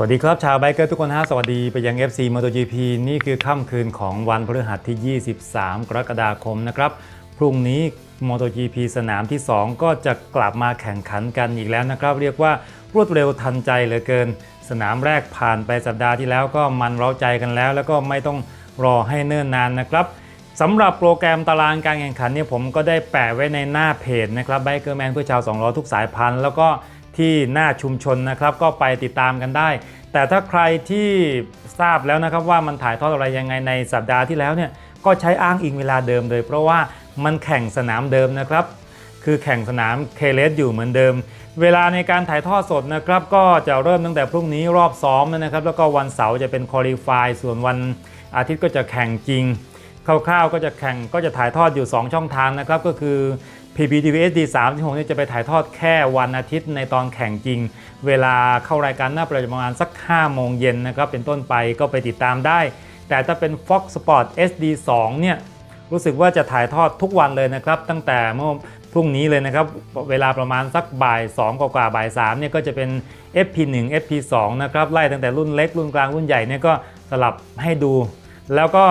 สวัสดีครับ ชาวไบเกอร์ทุกคนฮะสวัสดีไปยัง FC MotoGP นี่คือค่ำคืนของวันพฤหัสที่ 23 กรกฎาคมนะครับ พรุ่งนี้ MotoGP สนามที่ 2 ก็จะกลับมาแข่งขันกันอีกแล้วนะครับ เรียกว่ารวดเร็วทันใจเหลือเกิน สนามแรกผ่านไปสัปดาห์ที่แล้วก็มันเร้าใจกันแล้ว แล้วก็ไม่ต้องรอให้เนิ่นนานนะครับสำหรับโปรแกรมตารางการแข่งขันเนี่ยผมก็ได้แปะไว้ในหน้าเพจนะครับไบเกอร์แมนเพื่อชาว2ล้อทุกสายพันธุ์แล้วก็ ที่หน้าชุมชนนะครับ ก็ไปติดตามกันได้ แต่ถ้าใครที่ทราบแล้วนะครับว่ามันถ่ายทอดอะไรยังไงในสัปดาห์ที่แล้วเนี่ยก็ใช้อ้างอิงเวลาเดิมเลย เพราะว่ามันแข่งสนามเดิมนะครับ คือแข่งสนามเคเลสอยู่เหมือนเดิม เวลาในการถ่ายทอดสดนะครับ ก็จะเริ่มตั้งแต่พรุ่งนี้รอบซ้อมนะครับ แล้วก็วันเสาร์จะเป็นคอลี่ฟายส่วนวันอาทิตย์ก็จะแข่งจริงคร่าวๆก็จะแข่งก็จะถ่ายทอดอยู่ 2 ช่องทางนะครับ ก็คือ PPTV SD 36นี่จะไปถ่ายทอดแค่วันอาทิตย์ในตอนแข่งจริง เวลาเข้ารายการหน้าประมาณสัก 5 โมงเย็นนะครับเป็นต้นไปก็ไปติดตามได้ แต่ถ้าเป็น Fox Sport SD 2เนี่ยรู้สึกว่าจะถ่ายทอดทุกวันเลยนะครับ ตั้งแต่เมื่อพรุ่งนี้เลยนะครับ เวลาประมาณสักบ่าย 2 กว่าๆบ่าย3เนี่ยก็จะเป็น FP1 FP2 นะครับไล่ตั้งแต่รุ่นเล็กรุ่นกลางรุ่นใหญ่เนี่ยก็สลับให้ดู แล้วก็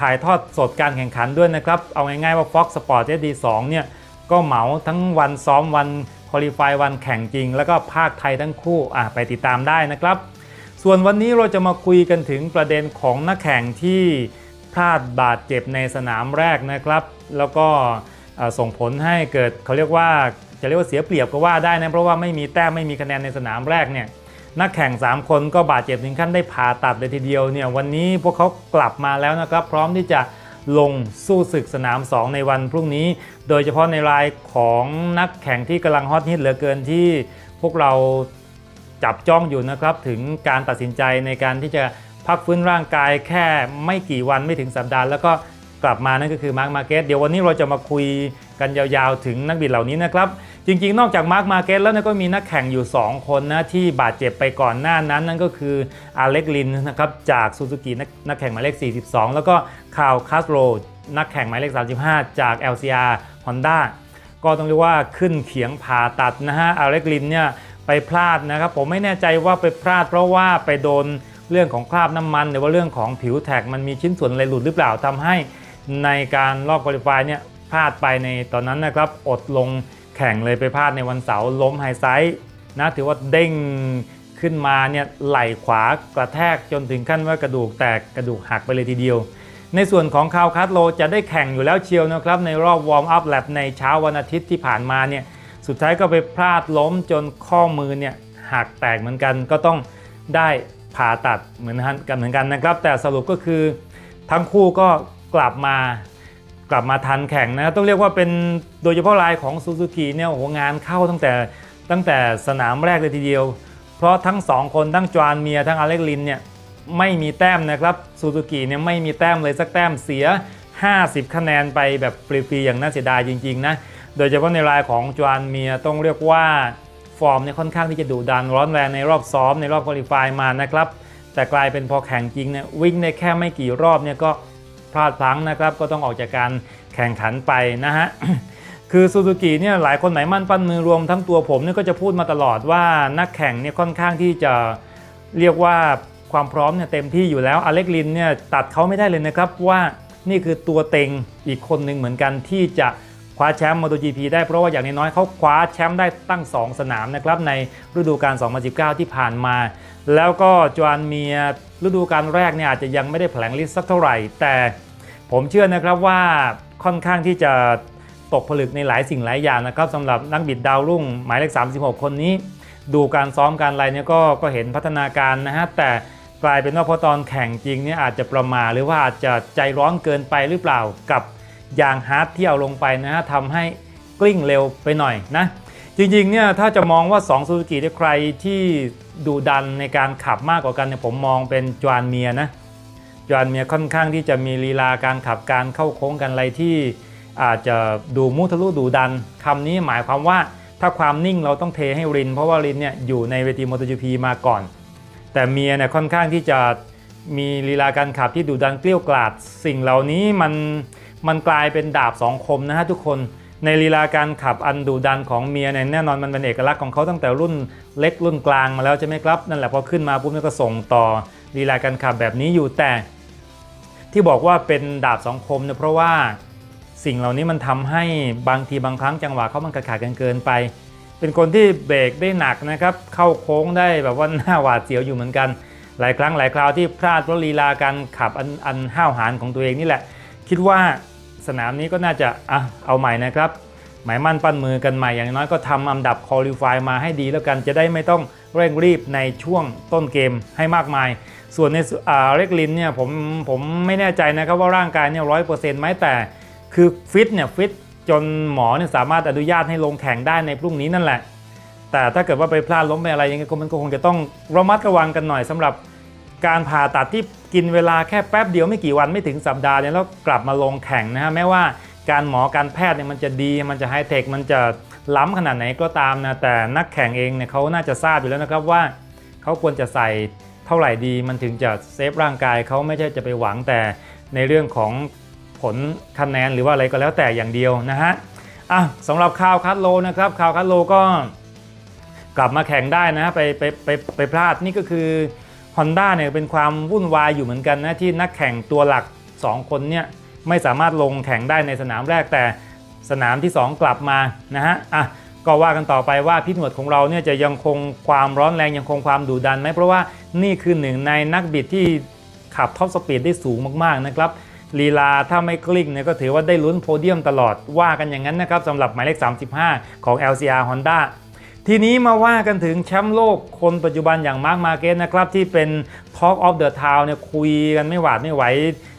ถ่ายทอดสดการแข่งขันด้วยนะครับ เอาง่ายๆว่า Fox Sport SD2 เนี่ย ก็เหมาทั้งวันซ้อมวันคอลี่ฟายวันแข่งจริง แล้วก็ภาคไทยทั้งคู่อะไปติดตามได้นะครับ ส่วนวันนี้เราจะมาคุยกันถึงประเด็นของนักแข่งที่พลาดบาดเจ็บในสนามแรกนะครับ แล้วก็ส่งผลให้เกิดเขาเรียกว่าจะเรียกว่าเสียเปรียบก็ว่าได้นะเพราะว่าไม่มีแต้มไม่มีคะแนนในสนามแรกเนี่ยนักแข่ง 3 คนก็บาดเจ็บถึงขั้นได้ผ่าตัดเลยทีเดียวเนี่ยวันนี้พวกเขากลับมาแล้วนะครับ พร้อมที่จะ ลงสู้ศึกสนาม 2 ในวันพรุ่งนี้ โดยเฉพาะในรายของนักแข่งที่กำลังฮอตฮิตเหลือเกินที่พวกเราจับจ้องอยู่นะครับ ถึงการตัดสินใจในการที่จะพักฟื้นร่างกายแค่ไม่กี่วันไม่ถึงสัปดาห์แล้วก็กลับมานั่นก็คือมาร์คมาเก็ตเดี๋ยววันนี้เราจะมาคุยกันยาวๆ ถึงนักบิดเหล่านี้นะครับ จริง ๆ นอกจากมาร์คมาเก็ตแล้วก็มีนักแข่งอยู่ 2 คนนะที่บาดเจ็บไปก่อนหน้านั้น นั่นก็คืออาเล็กลินนะครับจากซูซูกินักแข่งหมายเลข 42 แล้วก็คาร์ลคาสโรนักแข่งหมายเลข 35 จาก LCR Honda ก็ต้องเรียกว่าขึ้นเขียงผ่าตัดนะฮะอาเล็กลินเนี่ยไปพลาดนะครับผมไม่แน่ใจว่าไปพลาดเพราะว่าไปโดนเรื่องของคราบน้ำมัน หรือว่าเรื่องของผิวแท็กมันมีชิ้นส่วนอะไรหลุดหรือเปล่าทำให้ในการรอบคุริฟายเนี่ยพลาดไปในตอนนั้นนะครับอดลง แข่งเลยไปพลาดในวันเสาร์ล้มไฮไซด์นะถือว่าเด้งขึ้นมาเนี่ยไหล่ขวากระแทกจนถึงขั้นว่ากระดูกแตกกระดูกหักไปเลยทีเดียว ในส่วนของคาวคัสโลจะได้แข่งอยู่แล้วเชียวนะครับ ในรอบวอร์มอัพแลบในเช้าวันอาทิตย์ที่ผ่านมาเนี่ยสุดท้ายก็ไปพลาดล้มจนข้อมือเนี่ยหักแตกเหมือนกัน ก็ต้องได้ผ่าตัดเหมือนกันเหมือนกันนะครับ แต่สรุปก็คือทั้งคู่ก็กลับมา กลับมาทันแข่งนะต้องเรียกว่าเป็นโดยเฉพาะรายของซูซูกิเนี่ยโอ้โหงานเข้าตั้งแต่ตั้งแต่สนามแรกเลยทีเดียว เพราะทั้งสองคนทั้งจวานเมียทั้งอเล็กลินเนี่ยไม่มีแต้มนะครับซูซูกิเนี่ยไม่มีแต้มเลยสักแต้มเสีย 50 คะแนนไปแบบฟรีๆอย่างน่าเสียดายจริงๆนะโดยเฉพาะในรายของจวานเมียต้องเรียกว่าฟอร์มเนี่ยค่อนข้างที่จะดุดันร้อนแรงในรอบซ้อมในรอบคุริฟายมานะครับแต่กลายเป็นพอแข่งจริงเนี่ยวิ่งได้แค่ไม่กี่รอบเนี่ยก็ พลาดพลั้งนะครับก็ต้องออกจากการแข่งขันไปนะฮะคือซูซูกิเนี่ยหลายคนหมายมั่นปั้นมือรวมทั้งตัวผมเนี่ยก็จะพูดมาตลอดว่านักแข่งเนี่ยค่อนข้างที่จะเรียกว่าความพร้อมเนี่ยเต็มที่อยู่แล้วอเล็กลินเนี่ยตัดเขาไม่ได้เลยนะครับว่านี่คือตัวเต็งอีกคนหนึ่งเหมือนกันที่จะคว้าแชมป์ MotoGP ได้เพราะว่าอย่างน้อยๆเขาคว้าแชมป์ได้ตั้ง 2 สนามนะครับในฤดูกาล 2019 ที่ผ่านมา แล้วก็จวานเมียฤดูกาลแรกเนี่ยอาจจะยังไม่ได้แผลงลิสต์สักเท่าไหร่ แต่ผมเชื่อนะครับว่าค่อนข้างที่จะตกผลึกในหลายสิ่งหลายอย่างนะครับสำหรับนักบิดดาวรุ่งหมายเลข 36 คนนี้ ดูการซ้อมการอะไรเนี่ยก็ก็เห็นพัฒนาการนะฮะแต่กลายเป็นว่าพอตอนแข่งจริงเนี่ยอาจจะประมาหรือว่าอาจจะใจร้อนเกินไปหรือเปล่ากับยางฮาร์ดที่เอาลงไปนะฮะทำให้กลิ้งเร็วไปหน่อยนะ จริงๆเนี่ยถ้าจะมองว่า2ซูซูกิได้ใครที่ดูดันในการขับมากกว่ากันเนี่ยผมมองเป็นจวานเมียนะจวานเมียค่อนข้างที่จะมีลีลาการขับการเข้าโค้งกันอะไรที่อาจจะดูมุทะลุดูดันคำนี้หมายความว่าถ้าความนิ่งเราต้องเทให้ริน เพราะว่ารินเนี่ยอยู่ในเวที MotoGP มาก่อน แต่เมียเนี่ยค่อนข้างที่จะมีลีลาการขับที่ดุดันเกลี้ยวกล่อดสิ่งเหล่านี้มันมันกลายเป็นดาบสองคมนะฮะทุกคน ในลีลาการขับอันดุดันของเมียเนี่ยแน่นอนมันเป็นเอกลักษณ์ของเขาตั้งแต่รุ่นเล็กรุ่นกลางมาแล้วใช่ไหมครับ นั่นแหละพอขึ้นมาปุ๊บเนี่ยก็ส่งต่อลีลาการขับแบบนี้อยู่แต่ ที่บอกว่าเป็นดาบสองคมเนี่ยเพราะว่าสิ่งเหล่านี้มันทำให้บางทีบางครั้งจังหวะเขามันขาดกันเกินไป เป็นคนที่เบรกได้หนักนะครับ เข้าโค้งได้แบบว่าหน้าหวาดเสียวอยู่เหมือนกัน หลายครั้งหลายคราวที่พลาดเพราะลีลาการขับอันอันห้าวหาญของตัวเองนี่แหละ คิดว่า สนามนี้ก็น่าจะอะเอาใหม่นะครับหมายมั่นปั้นมือกันใหม่อย่างน้อยก็ทำอันดับคอลิฟายมาให้ดีแล้วกันจะได้ไม่ต้องเร่งรีบในช่วงต้นเกมให้มากมาย ส่วนในอ่าเรกลินเนี่ยผมผมไม่แน่ใจนะครับว่าร่างกายเนี่ยร้อยเปอร์เซ็นต์ไหมแต่ คือฟิตเนี่ยฟิตจนหมอเนี่ยสามารถอนุญาตให้ลงแข่งได้ในพรุ่งนี้นั่นแหละ แต่ถ้าเกิดว่าไปพลาดล้มไปอะไรยังไงก็มันก็คงจะต้องระมัดระวังกันหน่อยสำหรับ การผ่าตัดที่กินเวลาแค่แป๊บเดียวไม่กี่วันไม่ถึงสัปดาห์เนี่ยแล้วกลับมาลงแข่งนะฮะแม้ว่าการหมอการแพทย์เนี่ยมันจะดีมันจะไฮเทคมันจะล้ำขนาดไหนก็ตามนะแต่นักแข่งเองเนี่ยเขาน่าจะทราบอยู่แล้วนะครับว่าเขาควรจะใส่เท่าไหร่ดีมันถึงจะเซฟร่างกายเขาไม่ใช่จะไปหวังแต่ในเรื่องของผลคะแนนหรือว่าอะไรก็แล้วแต่อย่างเดียวนะฮะอะสำหรับคาวคัตโลนะครับคาวคัตโลก็กลับมาแข่งได้นะฮะไปไปไปไปพลาดนี่ก็คือ Honda เนี่ยเป็นความวุ่นวายอยู่เหมือนกันนะที่นักแข่งตัวหลัก 2 คนเนี่ยไม่สามารถลงแข่งได้ในสนามแรกแต่สนามที่ 2 กลับมานะฮะอะก็ว่ากันต่อไปว่าพี่หนวดของเราเนี่ยจะยังคงความร้อนแรงยังคงความดุดันไหมเพราะว่านี่คือหนึ่งในนักบิดที่ขับท็อปสปีดได้สูงมากๆนะครับลีลาถ้าไม่กลิ้งเนี่ยก็ถือว่าได้ลุ้นโพเดียมตลอดว่ากันอย่างนั้นนะครับสำหรับหมายเลข 35 ของ LCR Honda ทีนี้มาว่ากันถึงแชมป์โลกคนปัจจุบันอย่างมาร์คมาเกสนะครับที่เป็น Talk of the Town เนี่ยคุยกันไม่หวาดไม่ไหว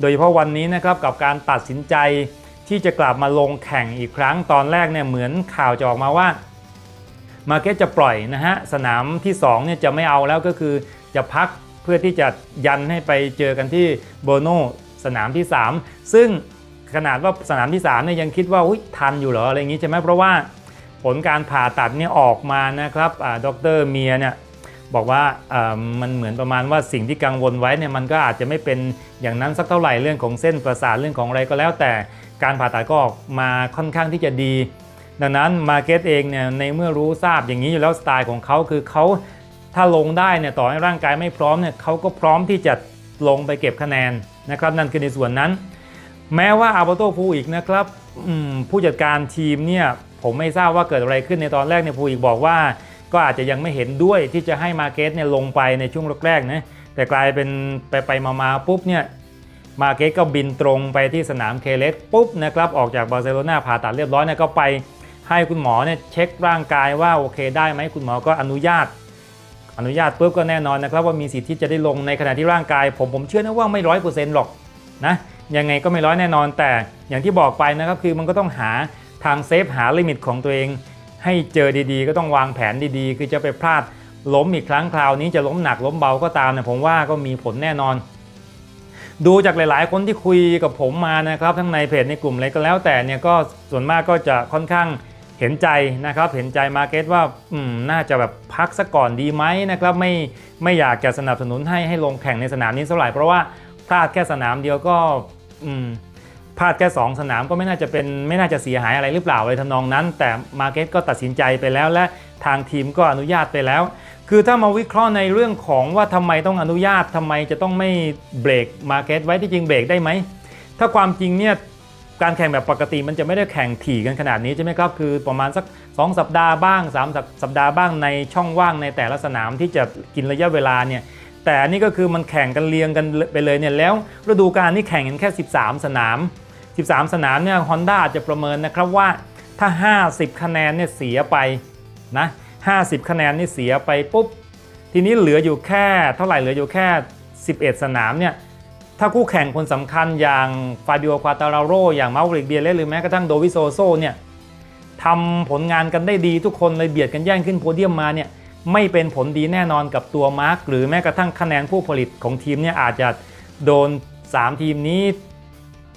โดยเฉพาะวันนี้นะครับกับการตัดสินใจที่จะกลับมาลงแข่งอีกครั้งตอนแรกเนี่ยเหมือนข่าวจะออกมาว่ามาเก็ตจะปล่อยนะฮะสนามที่2เนี่ยจะไม่เอาแล้วก็คือจะพักเพื่อที่จะยันให้ไปเจอกันที่โบโนสนามที่ 3 ซึ่งขนาดว่าสนามที่3เนี่ยยังคิดว่าอุ๊ยทันอยู่เหรออะไรอย่างนี้ใช่ไหมเพราะว่า ผลการผ่าตัดเนี่ยออกมานะครับดรเมียเนี่ยบอกว่ามันเหมือนประมาณว่าสิ่งที่กังวลไว้เนี่ยมันก็อาจจะไม่เป็นอย่างนั้นสักเท่าไหร่เรื่องของเส้นประสาทเรื่องของอะไรก็แล้ว แต่การผ่าตัดก็ออกมาค่อนข้างที่จะดี ดังนั้นมาเก็ตเองเนี่ยในเมื่อรู้ทราบอย่างนี้อยู่แล้วสไตล์ของเขาคือเขาถ้าลงได้เนี่ยต่อให้ร่างกายไม่พร้อมเนี่ยเขาก็พร้อมที่จะลงไปเก็บคะแนนนะครับนั่นคือในส่วนนั้น แม้ว่าอาร์เบโตพูอีกนะครับผู้จัดการทีมเนี่ย ผมไม่ทราบว่าเกิดอะไรขึ้นในตอนแรกเนี่ยพูอีกบอกว่า ก็อาจจะยังไม่เห็นด้วยที่จะให้มาเก็ตเนี่ยลงไปในช่วงแรกๆนะแต่กลายเป็นไปไปมาๆปุ๊บเนี่ยมาเก็ตก็บินตรงไปที่สนามเคเลสปุ๊บนะครับออกจากบาร์เซโลนาผ่าตัดเรียบร้อยเนี่ยก็ไปให้คุณหมอเนี่ยเช็คร่างกายว่าโอเคได้ไหมคุณหมอก็อนุญาต อนุญาตปุ๊บก็แน่นอนนะครับว่ามีสิทธิ์ที่จะได้ลงในขณะที่ร่างกาย ผมผมเชื่อนะว่าไม่ร้อยเปอร์เซ็นต์หรอกนะยังไงก็ไม่ร้อยแน่นอนแต่อย่างที่บอกไปนะครับคือมันก็ต้องหา ทางเซฟหาลิมิตของตัวเอง ให้เจอดีๆ ก็ต้องวางแผนดีๆ คือจะไปพลาดล้มอีกครั้งคราวนี้จะล้มหนักล้มเบาก็ตามเนี่ยผมว่าก็มีผลแน่นอน ดูจากหลายๆ คนที่คุยกับผมมานะครับ ทั้งในเพจในกลุ่มอะไรก็แล้วแต่เนี่ยก็ส่วนมากก็จะค่อนข้างเห็นใจนะครับ เห็นใจมาเก็ตว่าอืมน่าจะแบบพักซะก่อนดีไหมนะครับไม่ไม่อยากจะสนับสนุนให้ให้ลงแข่งในสนามนี้เท่าไหร่เพราะว่าพลาดแค่สนามเดียวก็อืม พลาดแค่2สนามก็ไม่น่าจะเป็นไม่น่าจะเสียหายอะไรหรือเปล่าเลยทำนองนั้น แต่มาเก็ตก็ตัดสินใจไปแล้ว และทางทีมก็อนุญาตไปแล้ว คือถ้ามาวิเคราะห์ในเรื่องของว่าทำไมต้องอนุญาตทำไมจะต้องไม่เบรกมาเก็ตไว้ที่จริงเบรกได้ไหมถ้าความจริงเนี่ยการแข่งแบบปกติมันจะไม่ได้แข่งถี่กันขนาดนี้ใช่ไหมครับ คือประมาณสัก 2 สัปดาห์บ้าง 3 สัปดาห์บ้างในช่องว่างในแต่ละสนามที่จะกินระยะเวลาเนี่ยแต่อันนี้ก็คือมันแข่งกันเรียงกันไปเลยเนี่ยแล้วฤดูกาลนี้แข่งกันแค่ 13 สนาม 13 สนามเนี่ยฮอนด้าจะประเมินนะครับว่าถ้า 50 คะแนนเนี่ยเสียไปนะ50 คะแนนนี่เสียไปปุ๊บ ทีนี้เหลืออยู่แค่เท่าไหร่เหลืออยู่แค่ 11 สนามเนี่ยถ้าคู่แข่งคนสำคัญอย่างฟาบิโอควาตาราโรอย่างมาริกเบียเลหรือแม้กระทั่งโดวิโซโซเนี่ยทำผลงานกันได้ดีทุกคนเลยเบียดกันแย่งขึ้นโพเดียมมาเนี่ยไม่เป็นผลดีแน่นอนกับตัวมาร์กหรือแม้กระทั่งคะแนนผู้ผลิตของทีมเนี่ยอาจจะโดน 3 ทีมนี้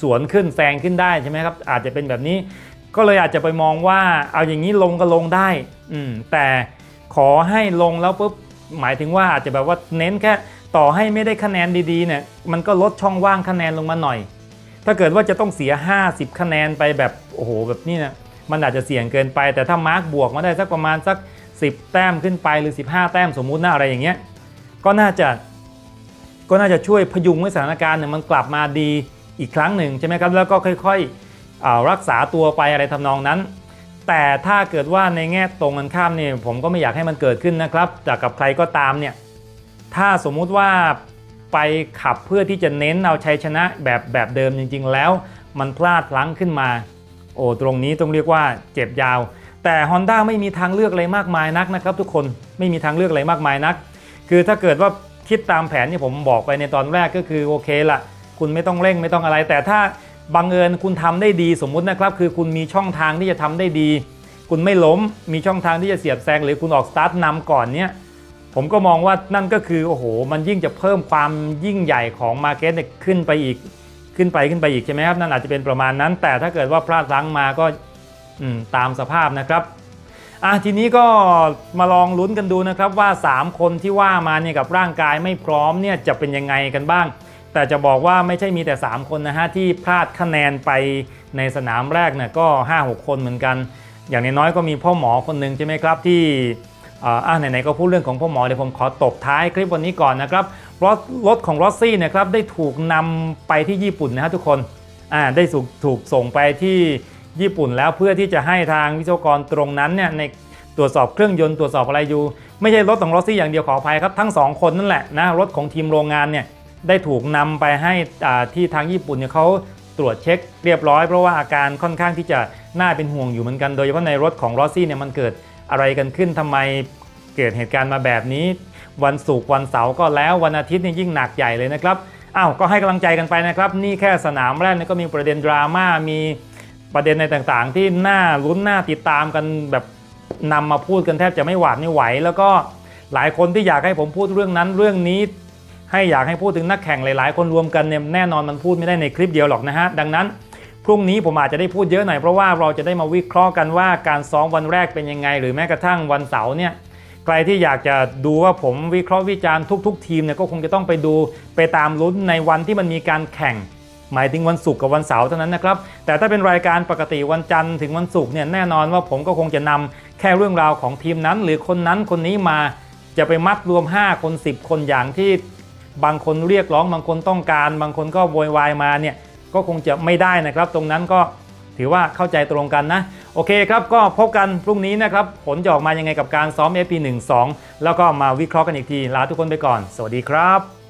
สวนขึ้นแซงขึ้นได้ใช่ไหมครับ อาจจะเป็นแบบนี้ ก็เลยอาจจะไปมองว่าเอาอย่างนี้ลงก็ลงได้ อืมแต่ขอให้ลงแล้วปุ๊บหมายถึงว่าอาจจะแบบว่าเน้นแค่ต่อให้ไม่ได้คะแนนดีๆเนี่ยมันก็ลดช่องว่างคะแนนลงมาหน่อย ถ้าเกิดว่าจะต้องเสีย 50 คะแนนไปแบบโอ้โหแบบนี้นะมันอาจจะเสี่ยงเกินไป แต่ถ้ามาร์กบวกมาได้สักประมาณสัก 10 แต้มขึ้นไปหรือ 15 แต้มสมมุตินะอะไรอย่างเงี้ยก็น่าจะก็น่าจะช่วยพยุงให้สถานการณ์เนี่ยมันกลับมาดี อีกครั้งหนึ่งใช่ไหมครับแล้วก็ค่อยๆรักษาตัวไปอะไรทำนองนั้น แต่ถ้าเกิดว่าในแง่ตรงกันข้ามเนี่ยผมก็ไม่อยากให้มันเกิดขึ้นนะครับจากกับใครก็ตามเนี่ยถ้าสมมุติว่าไปขับเพื่อที่จะเน้นเอาชัยชนะแบบแบบเดิมจริง ๆ แล้ว มันพลาดพลั้งขึ้นมา โอ้ตรงนี้ต้องเรียกว่าเจ็บยาว แต่ Honda ไม่มีทางเลือกอะไรมากมายนักนะครับ ทุกคนไม่มีทางเลือกอะไรมากมายนัก คือถ้าเกิดว่าคิดตามแผนที่ผมบอกไปในตอนแรกก็คือโอเคละ คุณไม่ต้องเร่งไม่ต้องอะไร แต่ถ้าบังเอิญคุณทำได้ดีสมมุตินะครับ คือคุณมีช่องทางที่จะทำได้ดี คุณไม่ล้มมีช่องทางที่จะเสียบแซงหรือคุณออกสตาร์ทนำก่อนเนี่ยผมก็มองว่านั่นก็คือโอ้โห มันยิ่งจะเพิ่มความยิ่งใหญ่ของมาเก็ตขึ้นไปอีกขึ้นไปขึ้นไปอีกใช่ไหมครับ นั่นอาจจะเป็นประมาณนั้น แต่ถ้าเกิดว่าพลาดพลั้งมาก็ตามสภาพนะครับอะทีนี้ก็มาลองลุ้นกันดูนะครับว่า 3 คนที่ว่ามาเนี่ยกับร่างกายไม่พร้อมเนี่ยจะเป็นยังไงกันบ้าง แต่จะบอกว่าไม่ใช่มีแต่ 3 คนนะฮะที่พลาดคะแนนไปในสนามแรกเนี่ยก็ 5-6 คนเหมือนกัน อย่างน้อยก็มีพ่อหมอคนหนึ่งใช่ไหมครับที่อ่าไหนๆก็พูดเรื่องของพ่อหมอเดี๋ยวผมขอตบท้ายคลิปวันนี้ก่อนนะครับรถรถของรอสซี่นะครับได้ถูกนำไปที่ญี่ปุ่นนะฮะทุกคนอ่าได้ถูกถูกส่งไปที่ญี่ปุ่นแล้วเพื่อที่จะให้ทางวิศวกรตรงนั้นเนี่ยในตรวจสอบเครื่องยนต์ตรวจสอบอะไรอยู่ ไม่ใช่รถของรอสซี่อย่างเดียวขออภัยครับทั้งสองคนนั่นแหละนะรถของทีมโรงงานเนี่ย ได้ถูกนำไปให้ที่ทางญี่ปุ่นเนี่ยเขาตรวจเช็คเรียบร้อยเพราะว่าอาการค่อนข้างที่จะน่าเป็นห่วงอยู่เหมือนกัน โดยเฉพาะในรถของรอซี่เนี่ยมันเกิดอะไรกันขึ้นทำไมเกิดเหตุการณ์มาแบบนี้ วันศุกร์วันเสาร์ก็แล้ววันอาทิตย์นี่ยิ่งหนักใหญ่เลยนะครับอ้าวก็ให้กำลังใจกันไปนะครับ นี่แค่สนามแรกนี่ก็มีประเด็นดราม่ามีประเด็นในต่างๆ ที่น่าลุ้นน่าติดตามกันแบบนำมาพูดกันแทบจะไม่หวาดไม่ไหว แล้วก็หลายคนที่อยากให้ผมพูดเรื่องนั้นเรื่องนี้ ให้อยากให้พูดถึงนักแข่งหลาย ๆ คนรวมกันเนี่ยแน่นอนมันพูดไม่ได้ในคลิปเดียวหรอกนะฮะดังนั้นพรุ่งนี้ผมอาจจะได้พูดเยอะหน่อยเพราะว่าเราจะได้มาวิเคราะห์กันว่าการซ้อมวันแรกเป็นยังไง หรือแม้กระทั่งวันเสาร์เนี่ยใครที่อยากจะดูว่าผมวิเคราะห์วิจารณ์ทุก ๆ ทีมเนี่ยก็คงจะต้องไปดูไปตามลุ้นในวันที่มันมีการแข่ง หมายถึงวันศุกร์กับวันเสาร์เท่านั้นนะครับแต่ถ้าเป็นรายการปกติวันจันทร์ถึงวันศุกร์เนี่ยแน่นอนว่าผมก็คงจะนำแค่เรื่องราวของทีมนั้น หรือคนนั้นคนนี้มาจะไปมัดรวม 5 คน 10 คนอย่างที่ บางคนเรียกร้อง บางคนต้องการ บางคนก็โวยวายมาเนี่ยก็คงจะไม่ได้นะครับ ตรงนั้นก็ถือว่าเข้าใจตรงกันนะ โอเคครับก็พบกันพรุ่งนี้นะครับ ผลจะออกมายังไงกับการซ้อม FP12 แล้วก็มาวิเคราะห์กันอีกที ลาทุกคนไปก่อน สวัสดีครับ